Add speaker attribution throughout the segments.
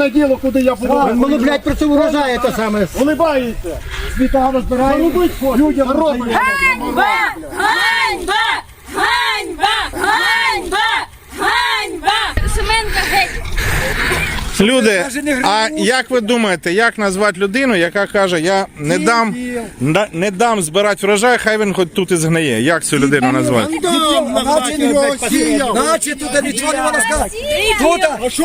Speaker 1: на діло, куди я буду.
Speaker 2: Воно, блядь, про це вражає те саме.
Speaker 1: Улибається.
Speaker 2: Світало збирає.
Speaker 1: Людям робить.
Speaker 3: Ганьба! Ганьба!
Speaker 4: Люди, а як ви думаєте, як назвати людину, яка каже, я не дам, на- не дам збирати врожай, хай він хоч тут і згниє. Як цю людину назвати?
Speaker 2: Значить,
Speaker 5: тут нічого не можна сказати. Тут,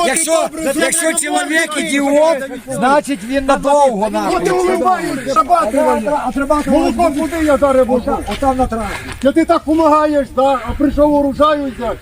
Speaker 5: якщо, якщо чоловік ідіот, значить він надовго нахуй.
Speaker 2: А треба
Speaker 1: Молоко куди я зараз буду?
Speaker 2: Отам на траві.
Speaker 1: Я ти так допомагаєш, да? а прийшов урожаю взяти.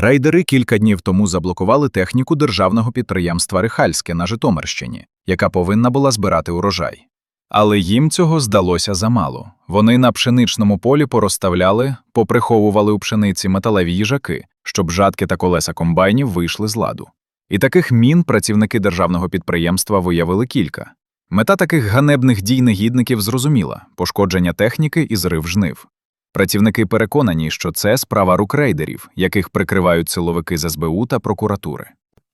Speaker 6: Рейдери кілька днів тому заблокували техніку державного підприємства Рихальське на Житомирщині, яка повинна була збирати урожай. Але їм цього здалося замало. Вони на пшеничному полі порозставляли, поприховували у пшениці металеві їжаки, щоб жатки та колеса комбайнів вийшли з ладу. І таких мін працівники державного підприємства виявили кілька. Мета таких ганебних дій негідників зрозуміла пошкодження техніки і зрив жнив. Працівники переконані, що це справа рук рейдерів, яких прикривають силовики з СБУ та прокуратури.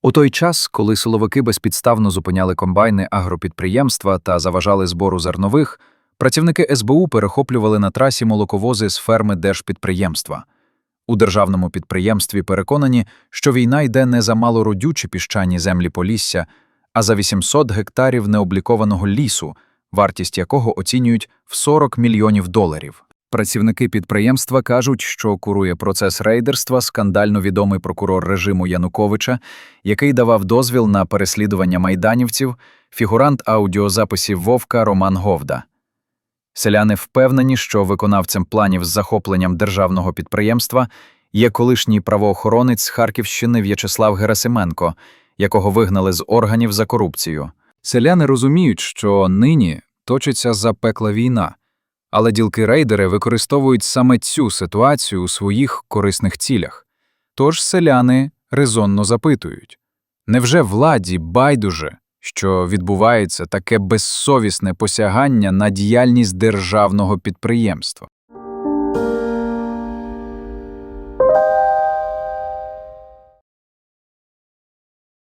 Speaker 6: У той час, коли силовики безпідставно зупиняли комбайни агропідприємства та заважали збору зернових, працівники СБУ перехоплювали на трасі молоковози з ферми держпідприємства. У державному підприємстві переконані, що війна йде не за малородючі піщані землі Полісся, а за 800 гектарів необлікованого лісу, вартість якого оцінюють в 40 мільйонів доларів. Працівники підприємства кажуть, що курує процес рейдерства скандально відомий прокурор режиму Януковича, який давав дозвіл на переслідування майданівців, фігурант аудіозаписів Вовка Роман Говда. Селяни впевнені, що виконавцем планів з захопленням державного підприємства є колишній правоохоронець Харківщини В'ячеслав Герасименко, якого вигнали з органів за корупцію. Селяни розуміють, що нині точиться запекла війна, але ділки-рейдери використовують саме цю ситуацію у своїх корисних цілях. Тож селяни резонно запитують невже владі байдуже, що відбувається таке безсовісне посягання на діяльність державного підприємства?